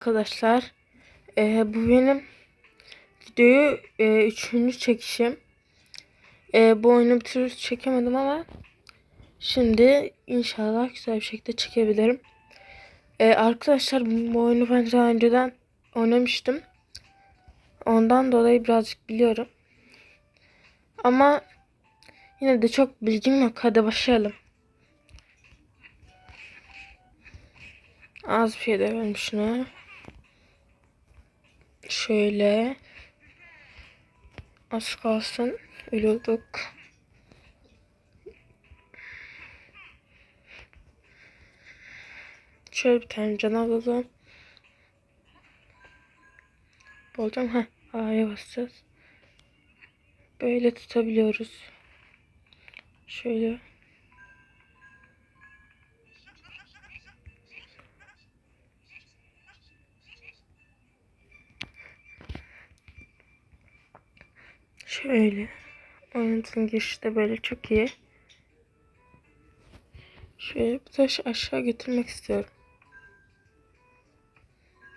Arkadaşlar e, bu benim videoyu e, üçüncü çekişim. E, bu oyunu bir türlü çekemedim ama şimdi inşallah güzel bir şekilde çekebilirim. E, arkadaşlar bu oyunu ben daha önceden oynamıştım. Ondan dolayı birazcık biliyorum. Ama yine de çok bilgim yok. Hadi başlayalım. Az bir şey de şuna. Şöyle. Az kalsın ölüyorduk. Şöyle bir tane can alalım. Olacağım. ha A'ya basacağız. Böyle tutabiliyoruz. Şöyle. Şöyle. Oyunun girişi de böyle çok iyi. Şöyle bir taş aşağı getirmek istiyorum.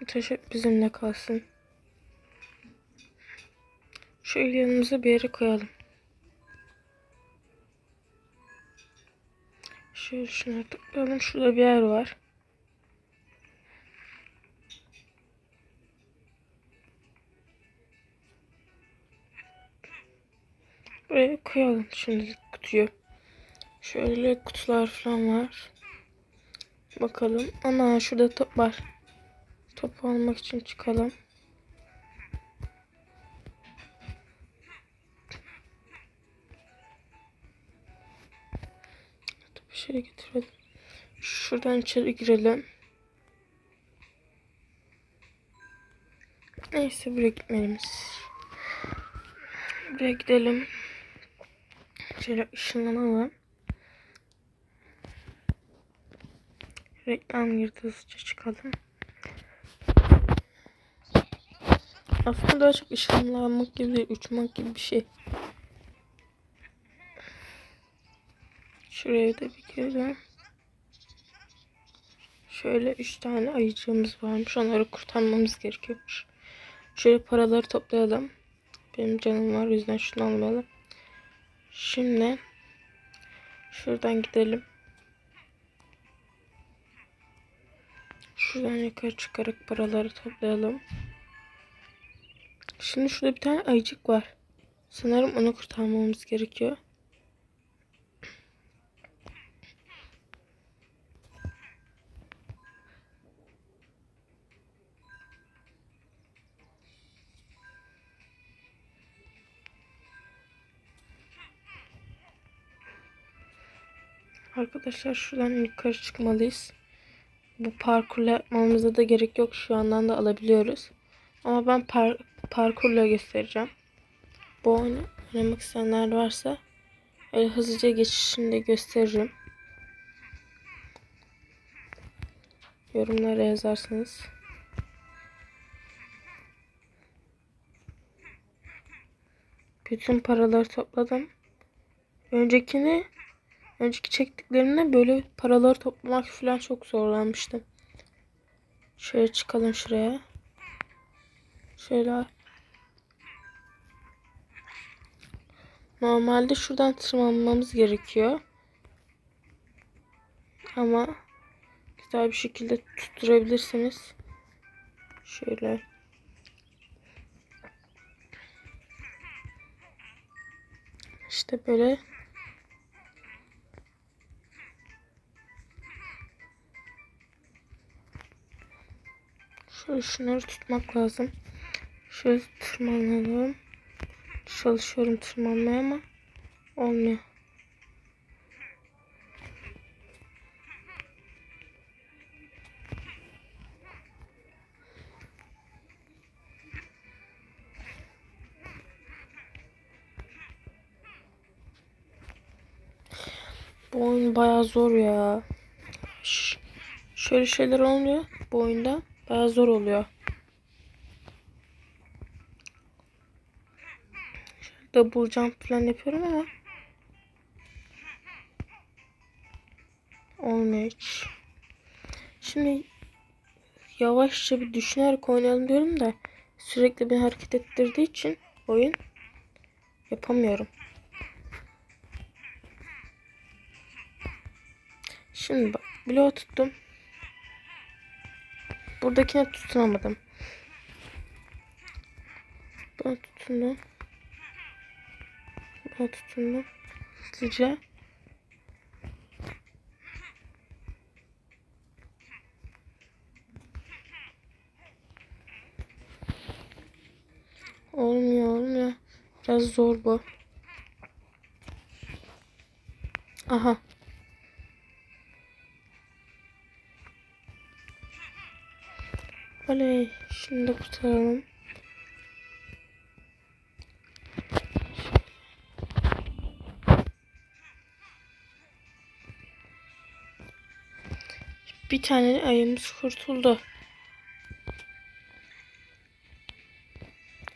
Bu taş bizimle kalsın. Şöyle yanımıza bir yere koyalım. Şöyle şuna tıklayalım. Şurada bir yer var. Buraya koyalım şimdi kutuyu. Şöyle kutular falan var. Bakalım. Ana şurada top var. Top almak için çıkalım. Topu şöyle getirelim. Şuradan içeri girelim. Neyse buraya gitmeliyiz. Buraya gidelim. Şöyle ışınlanalım. Reklam girdi hızlıca çıkalım. Aslında daha çok ışınlanmak gibi uçmak gibi bir şey. Şuraya da bir girelim. Şöyle üç tane ayıcığımız varmış. Onları kurtarmamız gerekiyormuş. Şöyle paraları toplayalım. Benim canım var. O yüzden şunu almayalım. Şimdi şuradan gidelim. Şuradan yukarı çıkarak paraları toplayalım. Şimdi şurada bir tane ayıcık var. Sanırım onu kurtarmamız gerekiyor. Arkadaşlar şuradan yukarı çıkmalıyız. Bu parkurla yapmamıza da gerek yok. Şu andan da alabiliyoruz. Ama ben par parkurla göstereceğim. Bu oyunu oynamak isteyenler varsa öyle hızlıca geçişini de gösteririm. Yorumlara yazarsınız. Bütün paraları topladım. Öncekini Önceki çektiklerimde böyle paraları toplamak falan çok zorlanmıştım. Şöyle çıkalım şuraya. Şöyle. Normalde şuradan tırmanmamız gerekiyor. Ama güzel bir şekilde tutturabilirsiniz. Şöyle. İşte böyle Şöyle şunları tutmak lazım. Şöyle tırmanalım. Çalışıyorum tırmanmaya ama olmuyor. Bu oyun bayağı zor ya. Ş şöyle şeyler olmuyor bu oyunda. Bayağı zor oluyor. Double jump falan yapıyorum ama olmuyor hiç. Şimdi yavaşça bir düşünerek oynayalım diyorum da sürekli beni hareket ettirdiği için oyun yapamıyorum. Şimdi bak bloğu tuttum. Buradakine tutunamadım. Buna tutundum. Buna tutundum. Hızlıca. Olmuyor olmuyor. Biraz zor bu. Aha. Oley. Şimdi kurtaralım. Bir tane ayımız kurtuldu.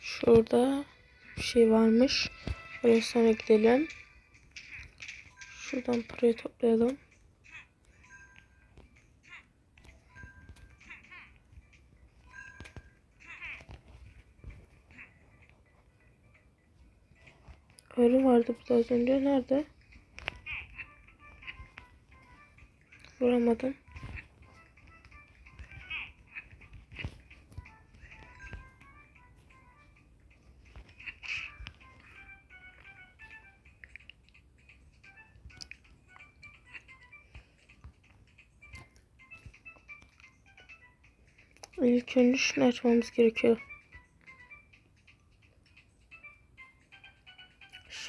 Şurada bir şey varmış. Oraya sonra gidelim. Şuradan parayı toplayalım. Vardı burada az önce. Nerede? Vuramadım. İlk önce şunu açmamız gerekiyor.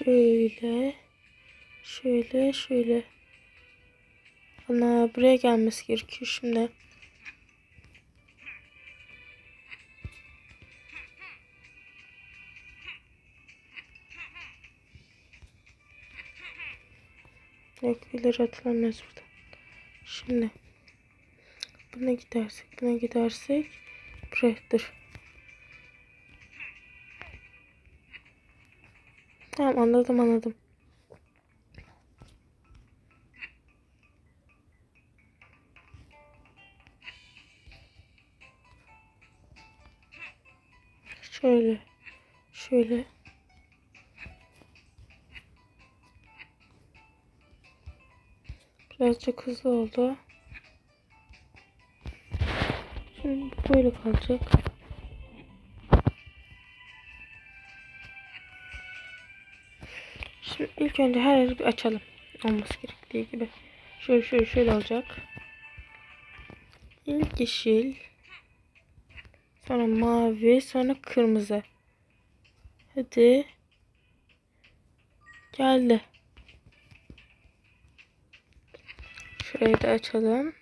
Şöyle. Şöyle şöyle. Ana buraya gelmesi gerekiyor şimdi. Yok ileri atılamıyoruz burada. Şimdi. Buna gidersek, buna gidersek. Buraya dur. Tamam anladım anladım. Şöyle. Şöyle. Birazcık hızlı oldu. Şimdi böyle kalacak. Şimdi ilk önce her yeri bir açalım. Olması gerektiği gibi. Şöyle şöyle şöyle olacak. İlk yeşil. Sonra mavi. Sonra kırmızı. Hadi. Geldi. Şurayı da açalım.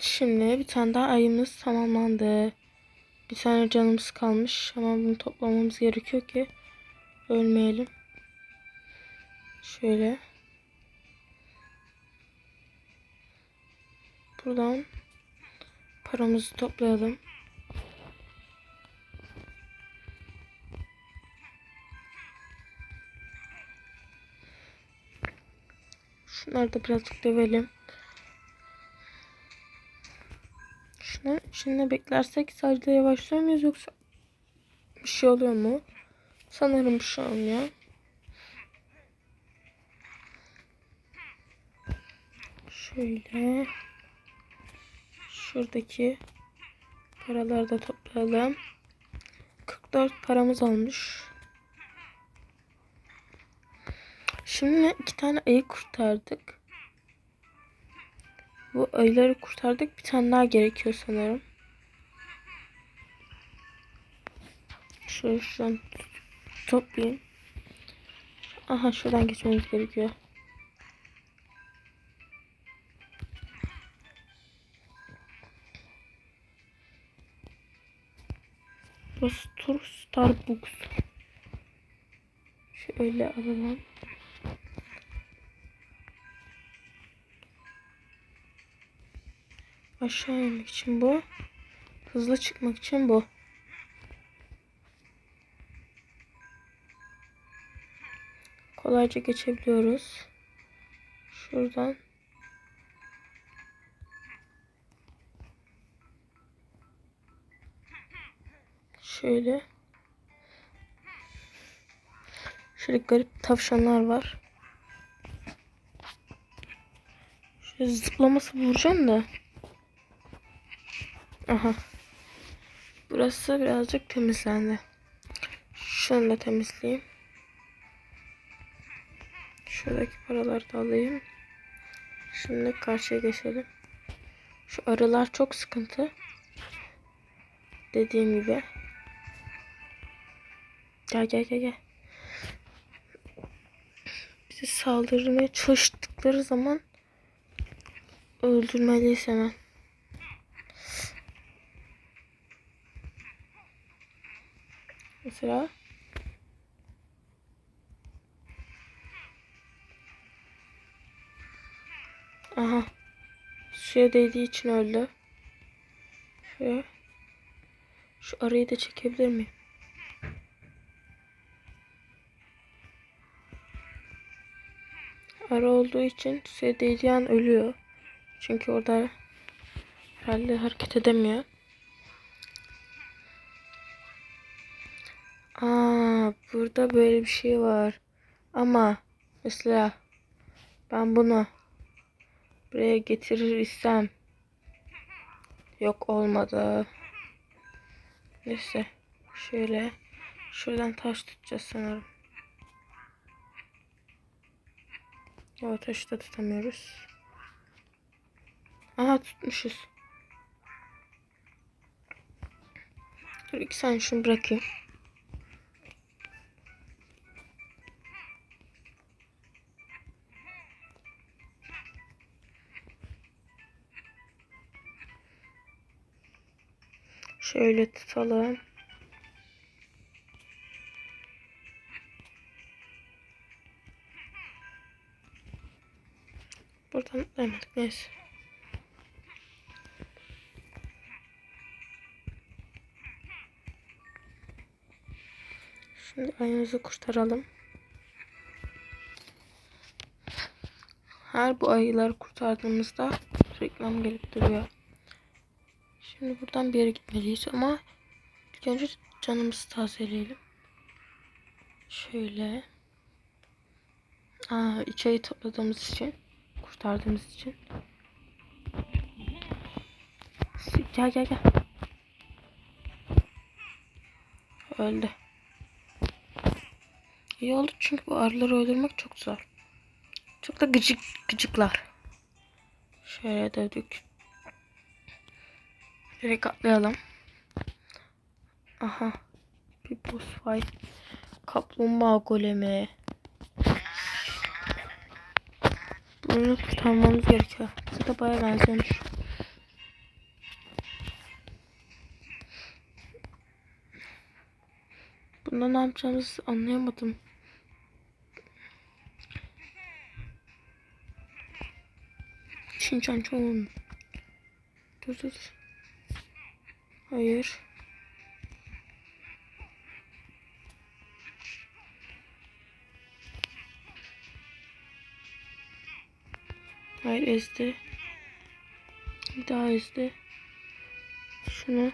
Şimdi bir tane daha ayımız tamamlandı. Bir tane canımız kalmış ama bunu toplamamız gerekiyor ki ölmeyelim. Şöyle. Buradan paramızı toplayalım. Şunları da birazcık dövelim. Şunu içinde beklersek sadece yavaşlıyor muyuz yoksa bir şey oluyor mu? Sanırım bir şey olmuyor. Şöyle şuradaki paraları da toplayalım. 44 paramız olmuş. Şimdi iki tane ayı kurtardık. Bu ayıları kurtardık. Bir tane daha gerekiyor sanırım. Şöyle şuradan toplayayım. Aha şuradan geçmemiz gerekiyor. Burası Tur Starbucks. Şöyle alalım. Aşağı inmek için bu. Hızlı çıkmak için bu. Kolayca geçebiliyoruz. Şuradan. Şöyle. Şöyle garip tavşanlar var. Şöyle zıplaması vuracağım da. Aha. Burası birazcık temizlendi. Şunu da temizleyeyim. Şuradaki paraları da alayım. Şimdi karşıya geçelim. Şu arılar çok sıkıntı. Dediğim gibi. Gel gel gel gel. Bizi saldırmaya çalıştıkları zaman öldürmeliyiz hemen. Mesela Aha. Suya değdiği için öldü. Şöyle. Şu arayı da çekebilir miyim? Ara olduğu için suya değdiği an ölüyor. Çünkü orada herhalde hareket edemiyor. Aa, burada böyle bir şey var. Ama mesela ben bunu buraya getirir istem. Yok olmadı. Neyse. Şöyle. Şuradan taş tutacağız sanırım. Ya taşı da tutamıyoruz. Aha tutmuşuz. Dur iki saniye şunu bırakayım. Şöyle tutalım. Buradan atlayamadık neyse. Şimdi ayımızı kurtaralım. Her bu ayıları kurtardığımızda reklam gelip duruyor. Şimdi buradan bir yere gitmeliyiz ama ilk önce canımızı tazeleyelim. Şöyle. Aa, üç ayı topladığımız için, kurtardığımız için. Gel gel gel. Öldü. İyi oldu çünkü bu arıları öldürmek çok zor. Çok da gıcık gıcıklar. Şöyle dövdük. Direkt atlayalım. Aha. Bir boss fight. Kaplumbağa golemi. Bunu kurtarmamız gerekiyor. Bu da baya benziyormuş. Bunda ne yapacağımızı anlayamadım. Çinçan çoğun. Dur dur. dur. Hayır. Hayır ezdi. Bir daha ezdi. Şunu.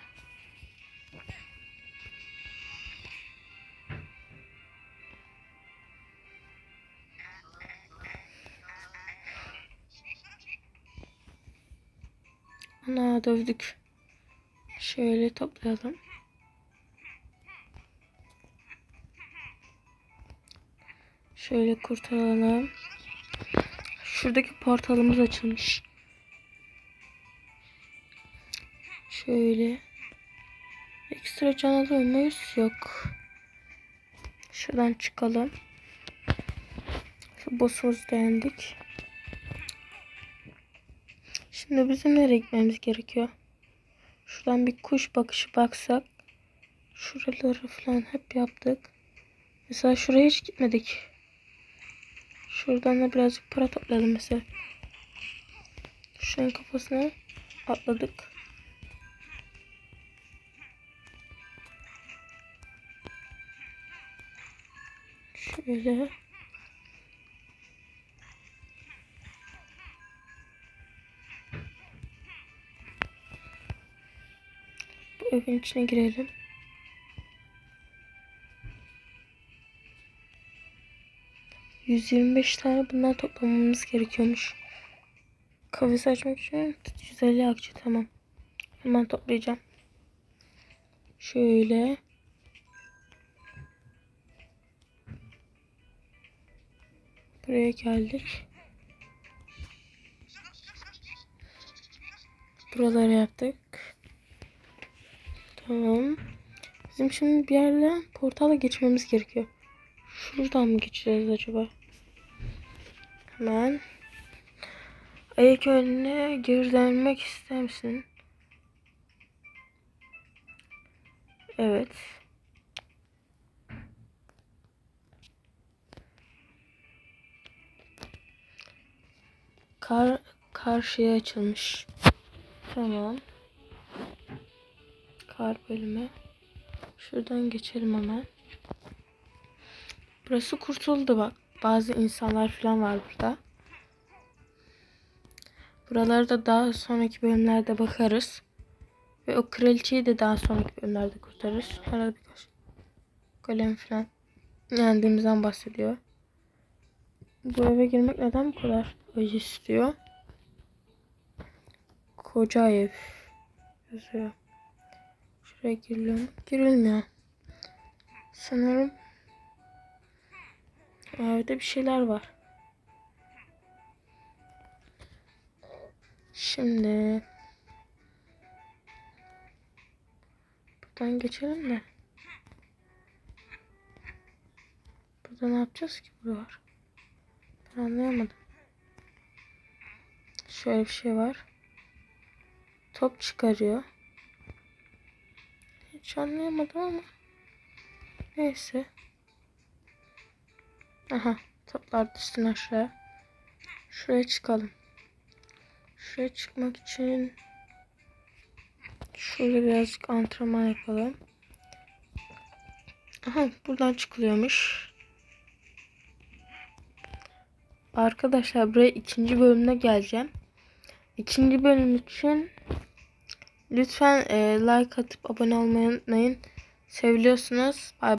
Ana dövdük. Şöyle toplayalım. Şöyle kurtaralım. Şuradaki portalımız açılmış. Şöyle. Ekstra can alıyor? Yok. Şuradan çıkalım. Şu boss'umuzu beğendik. Şimdi bizim nereye gitmemiz gerekiyor? Şuradan bir kuş bakışı baksak. Şuraları falan hep yaptık. Mesela şuraya hiç gitmedik. Şuradan da birazcık para toplayalım mesela. Şunun kafasına atladık. Şöyle. Map'in içine girelim. ...125 tane bundan toplamamız gerekiyormuş. Kafesi açmak için 150 akçe tamam. Hemen toplayacağım. Şöyle. Buraya geldik. Buraları yaptık. Tamam. Bizim şimdi bir yerle portala geçmemiz gerekiyor. Şuradan mı geçeceğiz acaba? Hemen. Ayak önüne geri dönmek ister misin? Evet. Kar karşıya açılmış. Tamam. Kar bölümü. Şuradan geçelim hemen. Burası kurtuldu bak. Bazı insanlar falan var burada. Buraları da daha sonraki bölümlerde bakarız. Ve o kraliçeyi de daha sonraki bölümlerde kurtarırız. Herhalde birkaç golem falan yendiğimizden bahsediyor. Bu eve girmek neden bu kadar acı istiyor? Koca ev yazıyor. Şuraya giriliyor mu? Girilmiyor. Sanırım evde bir şeyler var. Şimdi buradan geçelim de. Burada ne yapacağız ki burada var? Ben anlayamadım. Şöyle bir şey var. Top çıkarıyor. Hiç anlayamadım ama. Neyse. Aha. Toplar düşsün aşağı. Şuraya çıkalım. Şuraya çıkmak için şurada birazcık antrenman yapalım. Aha buradan çıkılıyormuş. Arkadaşlar buraya ikinci bölümde geleceğim. İkinci bölüm için lütfen e, like atıp abone olmayı unutmayın. Seviliyorsunuz. Bye